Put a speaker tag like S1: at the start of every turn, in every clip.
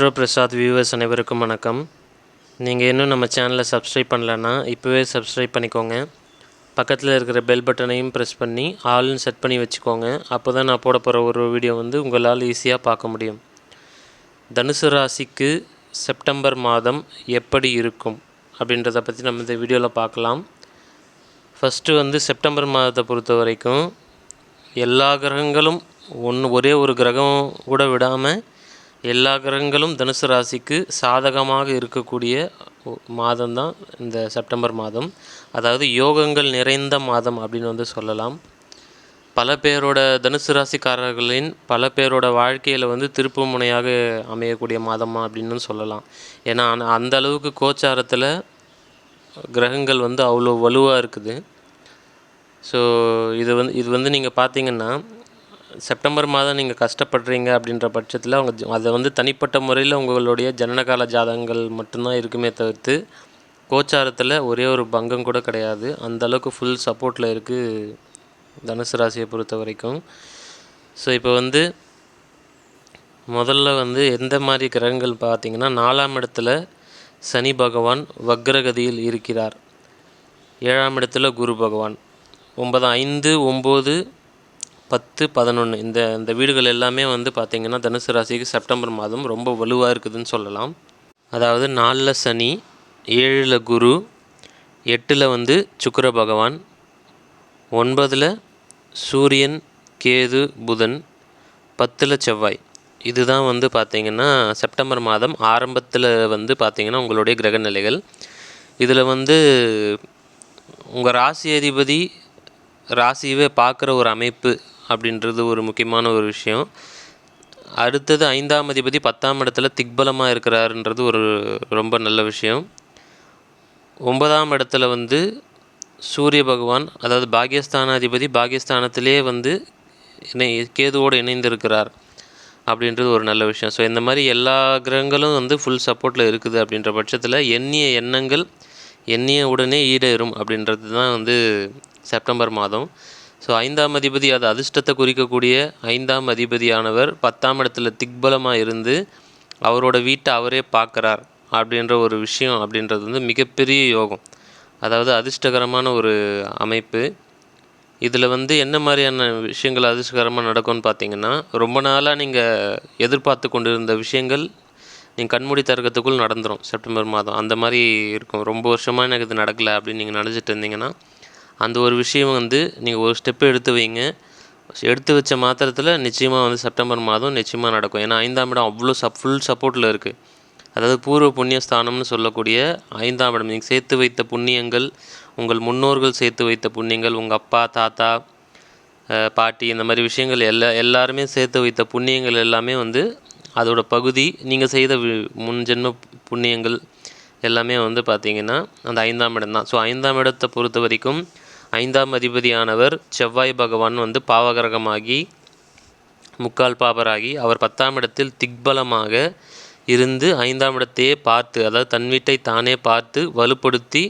S1: Astro Prasad viewers அனைவருக்கும் வணக்கம். நீங்கள் இன்னும் நம்ம சேனலை சப்ஸ்கிரைப் பண்ணலன்னா இப்போவே சப்ஸ்கிரைப் பண்ணிக்கோங்க. பக்கத்தில் இருக்கிற பெல் பட்டனையும் ப்ரெஸ் பண்ணி ஆல்னு செட் பண்ணி வச்சுக்கோங்க. அப்போ தான் நான் போட போகிற ஒரு வீடியோ வந்து உங்களால் ஈஸியாக பார்க்க முடியும். தனுசு ராசிக்கு செப்டம்பர் மாதம் எப்படி இருக்கும் அப்படின்றத பற்றி நம்ம இந்த வீடியோவில் பார்க்கலாம். ஃபஸ்ட்டு வந்து செப்டம்பர் மாதத்தை பொறுத்த வரைக்கும் எல்லா கிரகங்களும் ஒன்று ஒரே ஒரு கிரகம் கூட விடாமல் எல்லா கிரகங்களும் தனுசு ராசிக்கு சாதகமாக இருக்கக்கூடிய மாதம் தான் இந்த செப்டம்பர் மாதம். அதாவது யோகங்கள் நிறைந்த மாதம் அப்படின்னு வந்து சொல்லலாம். பல பேரோட தனுசு ராசிக்காரர்களின் பல பேரோட வாழ்க்கையில் வந்து திருப்பு முனையாக அமையக்கூடிய மாதமாக அப்படின்னு சொல்லலாம். ஏன்னா அந்த அளவுக்கு கோச்சாரத்தில் கிரகங்கள் வந்து அவ்வளோ வலுவாக இருக்குது. ஸோ இது வந்து இது வந்து நீங்கள் பார்த்தீங்கன்னா செப்டம்பர் மாதம் நீங்கள் கஷ்டப்படுறீங்க அப்படின்ற பட்சத்தில் அவங்க ஜ- அதை வந்து தனிப்பட்ட முறையில் உங்களுடைய ஜனனகால ஜாதகங்கள் மட்டும்தான் இருக்குமே தவிர்த்து கோச்சாரத்தில் ஒரே ஒரு பங்கம் கூட கிடையாது. அந்த அளவுக்கு ஃபுல் சப்போர்ட்டில் இருக்குது தனுசு ராசியை பொறுத்த வரைக்கும். ஸோ இப்போ வந்து முதல்ல வந்து எந்த மாதிரி கிரகங்கள் பார்த்தீங்கன்னா நாலாம் இடத்துல சனி பகவான் வக்ரகதியில் இருக்கிறார். ஏழாம் இடத்துல குரு பகவான். ஒன்பது ஐந்து ஒம்பது பத்து பதினொன்று இந்த இந்த வீடுகள் எல்லாமே வந்து பார்த்திங்கன்னா தனுசு ராசிக்கு செப்டம்பர் மாதம் ரொம்ப வலுவாக இருக்குதுன்னு சொல்லலாம். அதாவது நாலில் சனி ஏழில் குரு எட்டில் வந்து சுக்கர பகவான் ஒன்பதில் சூரியன் கேது புதன் பத்தில் செவ்வாய். இதுதான் வந்து பார்த்திங்கன்னா செப்டம்பர் மாதம் ஆரம்பத்தில் வந்து பார்த்திங்கன்னா உங்களுடைய கிரக நிலைகள். இதில் வந்து உங்கள் ராசி அதிபதி ராசியவே பார்க்குற ஒரு அமைப்பு அப்படின்றது ஒரு முக்கியமான ஒரு விஷயம். அடுத்தது ஐந்தாம் அதிபதி பத்தாம் இடத்துல திக்பலமாக இருக்கிறாருன்றது ஒரு ரொம்ப நல்ல விஷயம். ஒன்பதாம் இடத்துல வந்து சூரிய பகவான் அதாவது பாகியஸ்தானாதிபதி பாகியஸ்தானத்திலே வந்து இணை கேதுவோடு இணைந்திருக்கிறார் அப்படின்றது ஒரு நல்ல விஷயம். ஸோ இந்த மாதிரி எல்லா கிரகங்களும் வந்து ஃபுல் சப்போர்ட்டில் இருக்குது அப்படின்ற பட்சத்தில் எண்ணிய எண்ணங்கள் எண்ணிய உடனே ஈடேறும் அப்படின்றது தான் வந்து செப்டம்பர் மாதம். ஸோ ஐந்தாம் அதிபதி அது அதிர்ஷ்டத்தை குறிக்கக்கூடிய ஐந்தாம் அதிபதியானவர் பத்தாம் இடத்துல திக்பலமாக இருந்து அவரோட வீட்டை அவரே பார்க்குறார் அப்படின்ற ஒரு விஷயம் அப்படின்றது வந்து மிகப்பெரிய யோகம். அதாவது அதிர்ஷ்டகரமான ஒரு அமைப்பு. இதில் வந்து என்ன மாதிரியான விஷயங்கள் அதிர்ஷ்டகரமாக நடக்கும்னு பார்த்தீங்கன்னா ரொம்ப நாளாக நீங்கள் எதிர்பார்த்து கொண்டிருந்த விஷயங்கள் நீங்கள் கண்மூடி தர்க்கத்துக்குள் நடந்துடும் செப்டம்பர் மாதம். அந்த மாதிரி இருக்கும். ரொம்ப வருஷமாக எனக்கு இது நடக்கலை அப்படின்னு நீங்கள் நினச்சிட்டு இருந்தீங்கன்னா அந்த ஒரு விஷயம் வந்து நீங்கள் ஒரு ஸ்டெப்பு எடுத்து வைங்க. எடுத்து வச்ச மாத்திரத்தில் நிச்சயமாக வந்து செப்டம்பர் மாதம் நிச்சயமாக நடக்கும். ஏன்னா ஐந்தாம் இடம் அவ்வளோ சப் ஃபுல் சப்போர்ட்டில் இருக்குது அதாவது பூர்வ புண்ணியஸ்தானம்னு சொல்லக்கூடிய ஐந்தாம் இடம். நீங்கள் சேர்த்து வைத்த புண்ணியங்கள் உங்கள் முன்னோர்கள் சேர்த்து வைத்த புண்ணியங்கள் உங்கள் அப்பா தாத்தா பாட்டி இந்த மாதிரி விஷயங்கள் எல்லா எல்லாருமே சேர்த்து வைத்த புண்ணியங்கள் எல்லாமே வந்து அதோட பகுதி நீங்கள் செய்த வி- முன் ஜென்ம புண்ணியங்கள் எல்லாமே வந்து பார்த்திங்கன்னா அந்த ஐந்தாம் இடம் தான். ஸோ ஐந்தாம் இடத்தை பொறுத்த வரைக்கும் ஐந்தாம் அதிபதியானவர் செவ்வாய் பகவான் வந்து பாவகிரகமாகி முக்கால் பாபராகி அவர் பத்தாம் இடத்தில் திக்பலமாக இருந்து ஐந்தாம் இடத்தையே பார்த்து அதாவது தன் வீட்டை தானே பார்த்து வலுப்படுத்தி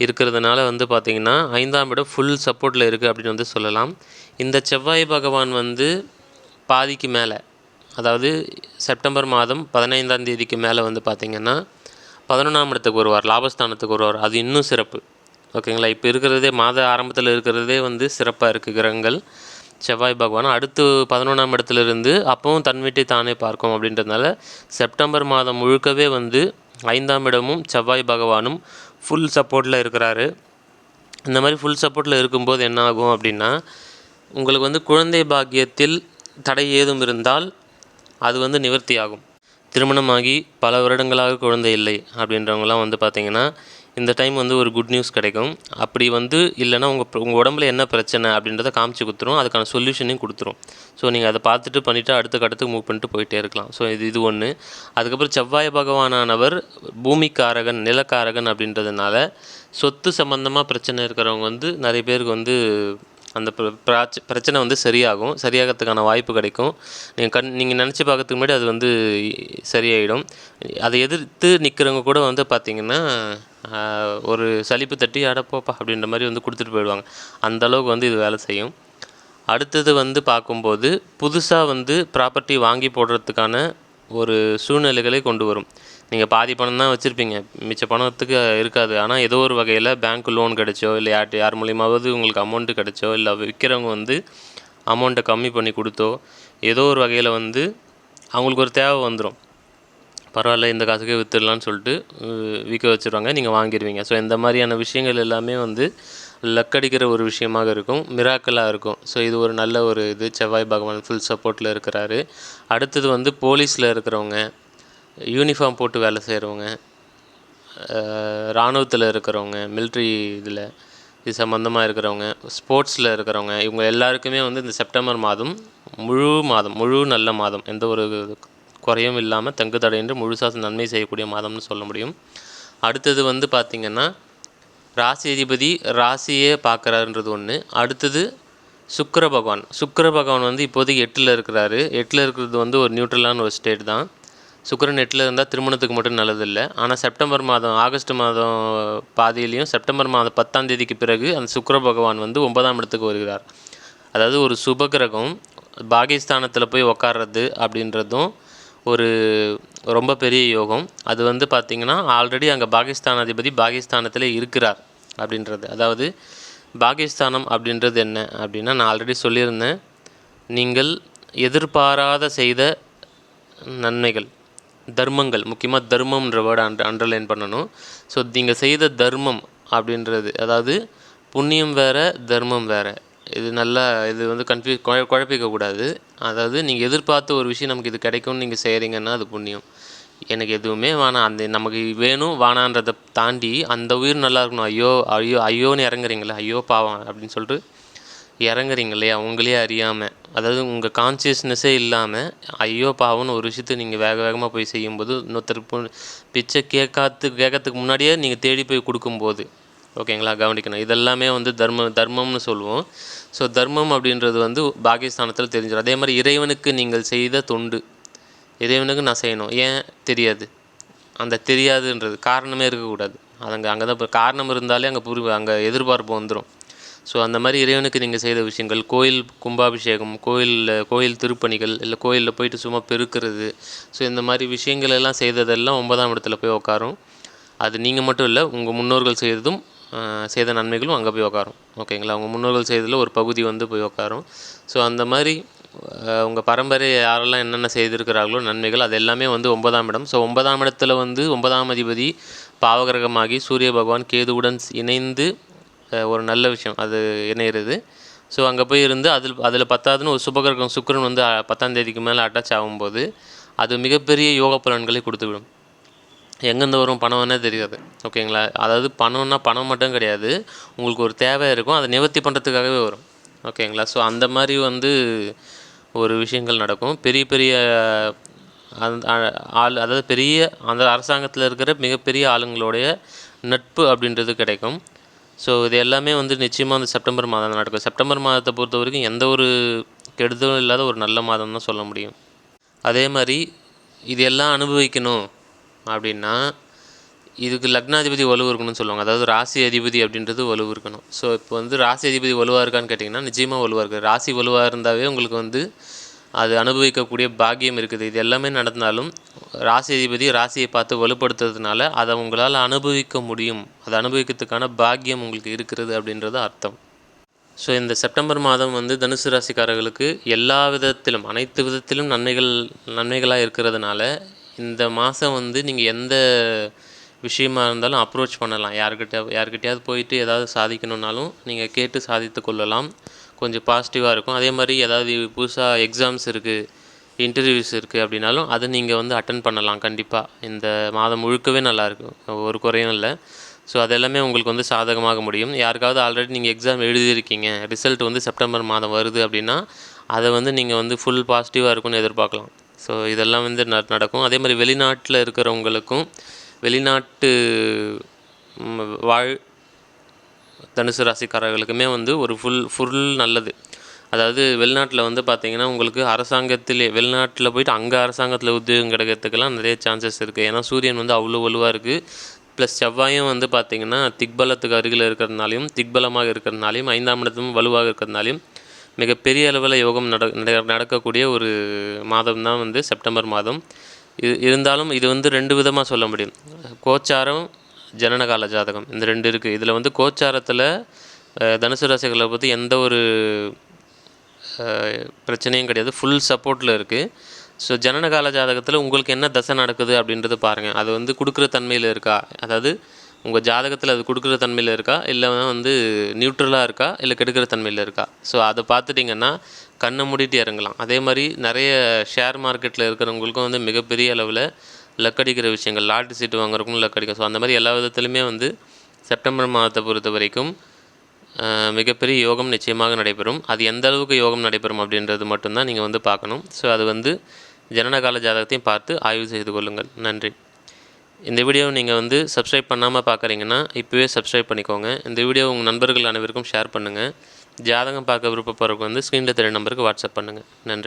S1: இருக்கிறதுனால வந்து பார்த்திங்கன்னா ஐந்தாம் இடம் ஃபுல் சப்போர்ட்டில் இருக்குது அப்படின்னு வந்து சொல்லலாம். இந்த செவ்வாய் பகவான் வந்து பாதிக்கு மேலே அதாவது செப்டம்பர் மாதம் பதினைந்தாம் தேதிக்கு மேலே வந்து பார்த்திங்கன்னா பதினொன்றாம் இடத்துக்கு வருவார் லாபஸ்தானத்துக்கு வருவார். அது இன்னும் சிறப்பு. ஓகேங்களா? இப்போ இருக்கிறதே மாத ஆரம்பத்தில் இருக்கிறதே வந்து சிறப்பாக இருக்குது கிரகங்கள். செவ்வாய் பகவான். அடுத்து பதினொன்றாம் இடத்துல இருந்து அப்பவும் தன் வீட்டை தானே பார்க்கும் அப்படின்றதுனால செப்டம்பர் மாதம் முழுக்கவே வந்து ஐந்தாம் இடமும் செவ்வாய் பகவானும் ஃபுல் சப்போர்ட்டில் இருக்கிறாரு. இந்த மாதிரி ஃபுல் சப்போர்ட்டில் இருக்கும்போது என்ன ஆகும் அப்படின்னா உங்களுக்கு வந்து குழந்தை பாக்கியத்தில் தடை ஏதும் இருந்தால் அது வந்து நிவர்த்தி ஆகும் திருமணமாகி பல வருடங்களாக குழந்தை இல்லை அப்படின்றவங்களாம் வந்து பார்த்திங்கன்னா இந்த டைம் வந்து ஒரு குட் நியூஸ் கிடைக்கும். அப்படி வந்து இல்லைன்னா உங்கள் உங்கள் உடம்புல என்ன பிரச்சனை அப்படின்றத காமிச்சு கொடுத்துரும். அதுக்கான சொல்யூஷனையும் கொடுத்துரும். ஸோ நீங்கள் அதை பார்த்துட்டு பண்ணிவிட்டு அடுத்த கட்டத்துக்கு மூவ் பண்ணிட்டு போயிட்டே இருக்கலாம். ஸோ இது இது ஒன்று அதுக்கப்புறம் செவ்வாய் பகவானானவர் பூமிக்காரகன் நிலக்காரகன் அப்படின்றதுனால சொத்து சம்மந்தமாக பிரச்சனை இருக்கிறவங்க வந்து நிறைய பேருக்கு வந்து அந்த பிர- பிரச்சனை வந்து சரியாகும் சரியாகிறதுக்கான வாய்ப்பு கிடைக்கும். நீங்கள் கண் நீங்கள் நினச்சி பார்க்கறதுக்கு முன்னாடி அது வந்து சரியாயிடும். அதை எதிர்த்து நிற்கிறவங்க கூட வந்து பார்த்திங்கன்னா ஒரு சலிப்பு தட்டி அடப்போப்பா அப்படின்ற மாதிரி வந்து கொடுத்துட்டு போயிடுவாங்க. அந்தளவுக்கு வந்து இது வேலை செய்யும். அடுத்தது வந்து பார்க்கும்போது புதுசாக வந்து ப்ராப்பர்ட்டி வாங்கி போடுறதுக்கான ஒரு சூழ்நிலைகளை கொண்டு வரும். நீங்கள் பாதி பணம் தான் வச்சுருப்பீங்க. மிச்ச பணத்துக்கு இருக்காது. ஆனால் ஏதோ ஒரு வகையில் பேங்க் லோன் கிடைச்சோ இல்லை யார்கிட்ட யார் மூலியமாவது உங்களுக்கு அமௌண்ட்டு கிடைச்சோ இல்லை விற்கிறவங்க வந்து அமௌண்ட்டை கம்மி பண்ணி கொடுத்தோ ஏதோ ஒரு வகையில் வந்து அவங்களுக்கு ஒரு தேவை வந்துடும் பரவாயில்ல இந்த காசுக்கே விற்றுடலான்னு சொல்லிட்டு விற்க வச்சுருவாங்க. நீங்கள் வாங்கிடுவீங்க ஸோ இந்த மாதிரியான விஷயங்கள் எல்லாமே வந்து லக்கடிக்கிற ஒரு விஷயமாக இருக்கும். மிராக்கலாக இருக்கும். ஸோ இது ஒரு நல்ல ஒரு இது. செவ்வாய் பகவான் ஃபுல் சப்போர்ட்டில் இருக்கிறாரு. அடுத்தது வந்து போலீஸில் இருக்கிறவங்க யூனிஃபார்ம் போட்டு வேலை செய்கிறவங்க இராணுவத்தில் இருக்கிறவங்க மிலிட்ரி இதில் இது சம்மந்தமாக இருக்கிறவங்க ஸ்போர்ட்ஸில் இருக்கிறவங்க இவங்க எல்லாருக்குமே வந்து இந்த செப்டம்பர் மாதம் முழு மாதம் முழு நல்ல மாதம். எந்த ஒரு குறையும் இல்லாமல் தங்கு தடையின்றி முழுசாக நன்மை செய்யக்கூடிய மாதம்னு சொல்ல முடியும். அடுத்தது வந்து பார்த்திங்கன்னா ராசி அதிபதி ராசியே பார்க்குறாருன்றது ஒன்று அடுத்தது சுக்கர பகவான். சுக்கர பகவான் வந்து இப்போதைக்கு எட்டில் இருக்கிறாரு. எட்டில் இருக்கிறது வந்து ஒரு நியூட்ரலான ஒரு ஸ்டேட் தான். சுக்கரன் எட்டில் இருந்தால் திருமணத்துக்கு மட்டும் நல்லதில்லை. ஆனால் செப்டம்பர் மாதம் ஆகஸ்ட் மாதம் பாதியிலையும் செப்டம்பர் மாதம் பத்தாம் தேதிக்கு பிறகு அந்த சுக்கர பகவான் வந்து ஒன்பதாம் இடத்துக்கு வருகிறார். அதாவது ஒரு சுப கிரகம் பாகிஸ்தானத்தில் போய் உக்காடுறது அப்படின்றதும் ஒரு ரொம்ப பெரிய யோகம். அது வந்து பார்த்திங்கன்னா ஆல்ரெடி அங்கே பாகிஸ்தான் அதிபதி பாகிஸ்தானத்தில் இருக்கிறார். அப்படின்றது. அதாவது பாகிஸ்தானம் அப்படின்றது என்ன? அப்படின்னா நான் ஆல்ரெடி சொல்லியிருந்தேன். நீங்கள் எதிர்பாராத செய்த நன்மைகள் தர்மங்கள் முக்கியமாக தர்மம்ன்ற வேர்டு அண்ட் அண்டர்லைன் பண்ணணும். ஸோ நீங்கள் செய்த தர்மம் அப்படின்றது அதாவது புண்ணியம் வேறு தர்மம் வேறு. இது நல்லா இது வந்து கன்ஃபியூஸ் குழ குழப்பிக்கக்கூடாது. அதாவது நீங்கள் எதிர்பார்த்த ஒரு விஷயம் நமக்கு இது கிடைக்கும்னு நீங்கள் செய்கிறீங்கன்னா அது புண்ணியம். எனக்கு எதுவுமே வேணாம். அந்த நமக்கு வேணும் வேணான்றதை தாண்டி அந்த உயிர் நல்லா இருக்கணும். ஐயோ ஐயோ ஐயோன்னு இறங்குறீங்களே ஐயோ பாவம் அப்படின்னு சொல்லிட்டு இறங்குறீங்க இல்லையா உங்களே அறியாமல் அதாவது உங்கள் கான்சியஸ்னஸே இல்லாமல் ஐயோ பாவம்னு ஒரு விஷயத்தை நீங்கள் வேக வேகமாக போய் செய்யும்போது இன்னொருத்தர் பிச்சை கேட்காத்து கேட்கறதுக்கு முன்னாடியே நீங்கள் தேடி போய் கொடுக்கும்போது ஓகேங்களா கவனிக்கணும். இதெல்லாமே வந்து தர்ம தர்மம்னு சொல்லுவோம். ஸோ தர்மம் அப்படின்றது வந்து பாகிஸ்தானத்தில் தெரிஞ்சிடும். அதே மாதிரி இறைவனுக்கு நீங்கள் செய்த தொண்டு. இறைவனுக்கு நான் செய்யணும். ஏன்? தெரியாது. அந்த தெரியாதுன்றது காரணமே இருக்கக்கூடாது. அது அங்கே அங்கே தான் இப்போ காரணம் இருந்தாலே அங்கே புரி அங்கே எதிர்பார்ப்பு வந்துடும் ஸோ அந்த மாதிரி இறைவனுக்கு நீங்கள் செய்த விஷயங்கள் கோயில் கும்பாபிஷேகம் கோயிலில் கோயில் திருப்பணிகள் இல்லை கோயிலில் போயிட்டு சும்மா பெருக்கிறது ஸோ இந்த மாதிரி விஷயங்கள் எல்லாம் செய்ததெல்லாம் ஒன்பதாம் இடத்துல போய் உட்காரும் அது நீங்கள் மட்டும் இல்லை உங்கள் முன்னோர்கள் செய்ததும் செய்த நன்மைகளும் அங்கே போய் உட்காரும் ஓகேங்களா? உங்கள் முன்னோர்கள் செய்ததில் ஒரு பகுதி வந்து போய் உட்காரும் ஸோ அந்த மாதிரி உங்கள் பரம்பரை யாரெல்லாம் என்னென்ன செய்திருக்கிறார்களோ நன்மைகள் அது எல்லாமே வந்து ஒன்பதாம் இடம். ஸோ ஒன்பதாம் இடத்துல வந்து ஒன்பதாம் அதிபதி பாவகிரகமாகி சூரிய பகவான் கேதுவுடன் இணைந்து ஒரு நல்ல விஷயம் அது இணையிறது. ஸோ அங்கே போய் இருந்து அதில் அதில் பத்தாவதுன்னு ஒரு சுபகிரகம் சுக்கிரன் வந்து பத்தாம் தேதிக்கு மேலே அட்டாச் ஆகும்போது அது மிகப்பெரிய யோக பலன்களை கொடுத்துவிடும். எங்கேருந்து வரும் பணம்னே தெரியாது. ஓகேங்களா அதாவது பணம்னா பணம் மட்டும் கிடையாது. உங்களுக்கு ஒரு தேவை இருக்கும் அதை நிவர்த்தி பண்ணுறதுக்காகவே வரும். ஓகேங்களா ஸோ அந்த மாதிரி வந்து ஒரு விஷயங்கள் நடக்கும். பெரிய பெரிய அந்த ஆள் அதாவது பெரிய அந்த அரசாங்கத்தில் இருக்கிற மிகப்பெரிய ஆளுங்களுடைய நட்பு அப்படின்றது கிடைக்கும். ஸோ இது எல்லாமே வந்து நிச்சயமாக அந்த செப்டம்பர் மாதம் தான் நடக்கும். செப்டம்பர் மாதத்தை பொறுத்த வரைக்கும் எந்த ஒரு கெடுதலும் இல்லாத ஒரு நல்ல மாதம் தான் சொல்ல முடியும். அதே மாதிரி இது எல்லாம் அனுபவிக்கணும் அப்படின்னா இதுக்கு லக்னாதிபதி வலு இருக்கணும்னு சொல்லுவாங்க. அதாவது ராசி அதிபதி அப்படின்றது வலு இருக்கணும். ஸோ இப்போ வந்து ராசி அதிபதி வலுவாக இருக்கான்னு கேட்டிங்கன்னா நிச்சயமாக வலுவாக இருக்குது. ராசி வலுவாக இருந்தாவே உங்களுக்கு வந்து அது அனுபவிக்கக்கூடிய பாக்கியம் இருக்குது. இது எல்லாமே நடந்தாலும் ராசி அதிபதி ராசியை பார்த்து வலுப்படுத்துறதுனால அதை உங்களால் அனுபவிக்க முடியும். அதை அனுபவிக்கிறதுக்கான பாக்கியம் உங்களுக்கு இருக்கிறது அப்படின்றது அர்த்தம். ஸோ இந்த செப்டம்பர் மாதம் வந்து தனுசு ராசிக்காரர்களுக்கு எல்லா விதத்திலும் அனைத்து விதத்திலும் நன்மைகள் நன்மைகளாக இருக்கிறதுனால இந்த மாதம் வந்து நீங்கள் எந்த விஷயமா இருந்தாலும் அப்ரோச் பண்ணலாம். யார்கிட்ட யார்கிட்டயாவது போயிட்டு ஏதாவது சாதிக்கணுன்னாலும் நீங்கள் கேட்டு சாதித்து கொள்ளலாம். கொஞ்சம் பாசிட்டிவாக இருக்கும். அதே மாதிரி ஏதாவது புதுசாக எக்ஸாம்ஸ் இருக்குது இன்டர்வியூஸ் இருக்குது அப்படின்னாலும் அதை நீங்கள் வந்து அட்டன் பண்ணலாம் கண்டிப்பாக இந்த மாதம் முழுக்கவே நல்லாயிருக்கும் ஒரு குறையும் இல்லை. ஸோ அது எல்லாமே உங்களுக்கு வந்து சாதகமாக முடியும். யாருக்காவது ஆல்ரெடி நீங்கள் எக்ஸாம் எழுதியிருக்கீங்க. ரிசல்ட் வந்து செப்டம்பர் மாதம் வருது அப்படின்னா அதை வந்து நீங்கள் வந்து ஃபுல் பாசிட்டிவாக இருக்கும்னு எதிர்பார்க்கலாம். ஸோ இதெல்லாம் வந்து நடக்கும். அதே மாதிரி வெளிநாட்டில் இருக்கிறவங்களுக்கும் வெளிநாட்டு வாழ் தனுசு ராசிக்காரர்களுக்குமே வந்து ஒரு ஃபுல் ஃபுல் நல்லது. அதாவது வெளிநாட்டில் வந்து பார்த்தீங்கன்னா உங்களுக்கு அரசாங்கத்திலே வெளிநாட்டில் போயிட்டு அங்கே அரசாங்கத்தில் உத்தியோகம் கிடைக்கிறதுக்கெல்லாம் நிறைய சான்சஸ் இருக்குது ஏன்னா சூரியன் வந்து அவ்வளோ வலுவாக இருக்குது ப்ளஸ் செவ்வாயும் வந்து பார்த்தீங்கன்னா திக்பலத்துக்கு அருகில் இருக்கிறதுனாலையும் திக்பலமாக இருக்கிறதுனாலையும் ஐந்தாம் இடத்தும் வலுவாக இருக்கிறதுனாலையும் மிகப்பெரிய அளவில் யோகம் நட நட- நடக்கக்கூடிய ஒரு மாதம் தான் வந்து செப்டம்பர் மாதம். இது இருந்தாலும் இது வந்து ரெண்டு விதமாக சொல்ல முடியும். கோச்சாரம் ஜனனகால ஜாதகம். இந்த ரெண்டு இருக்குது இதில் வந்து கோச்சாரத்தில் தனுசு ராசிகளை பற்றி எந்த ஒரு பிரச்சனையும் கிடையாது. ஃபுல் சப்போர்ட்டில் இருக்குது ஸோ ஜனனகால ஜாதகத்தில் உங்களுக்கு என்ன தசை நடக்குது அப்படின்றது பாருங்கள் அது வந்து கொடுக்குற தன்மையில் இருக்கா? அதாவது உங்கள் ஜாதகத்தில் அது கொடுக்குற தன்மையில் இருக்கா? இல்லை வந்து நியூட்ரலாக இருக்கா? இல்லை கெடுக்கிற தன்மையில் இருக்கா? ஸோ அதை பார்த்துட்டிங்கன்னா கண்ணை மூடிட்டு இறங்கலாம். அதே மாதிரி நிறைய ஷேர் மார்க்கெட்டில் இருக்கிறவங்களுக்கும் வந்து மிகப்பெரிய அளவில் லக்கடிக்கிற விஷயங்கள் லாட்ரி சீட்டு வாங்குறக்கும் லக்கடிக்கும் ஸோ அந்த மாதிரி எல்லா விதத்துலையுமே வந்து செப்டம்பர் மாதத்தை பொறுத்த வரைக்கும் மிகப்பெரிய யோகம் நிச்சயமாக நடைபெறும். அது எந்த அளவுக்கு யோகம் நடைபெறும் அப்படின்றது மட்டும்தான் நீங்கள் வந்து பார்க்கணும். ஸோ அது வந்து ஜனனகால ஜாதகத்தையும் பார்த்து ஆய்வு செய்து கொள்ளுங்கள். நன்றி. இந்த வீடியோவை நீங்கள் வந்து சப்ஸ்கிரைப் பண்ணாமல் பார்க்குறீங்கன்னா இப்போவே சப்ஸ்கிரைப் பண்ணிக்கோங்க. இந்த வீடியோ உங்கள் நண்பர்கள் அனைவருக்கும் ஷேர் பண்ணுங்கள் ஜாதகம் பார்க்க விருப்பப்படுறவங்க வந்து ஸ்க்ரீனில் தெரிய நம்பருக்கு வாட்ஸ்அப் பண்ணுங்கள் நன்றி.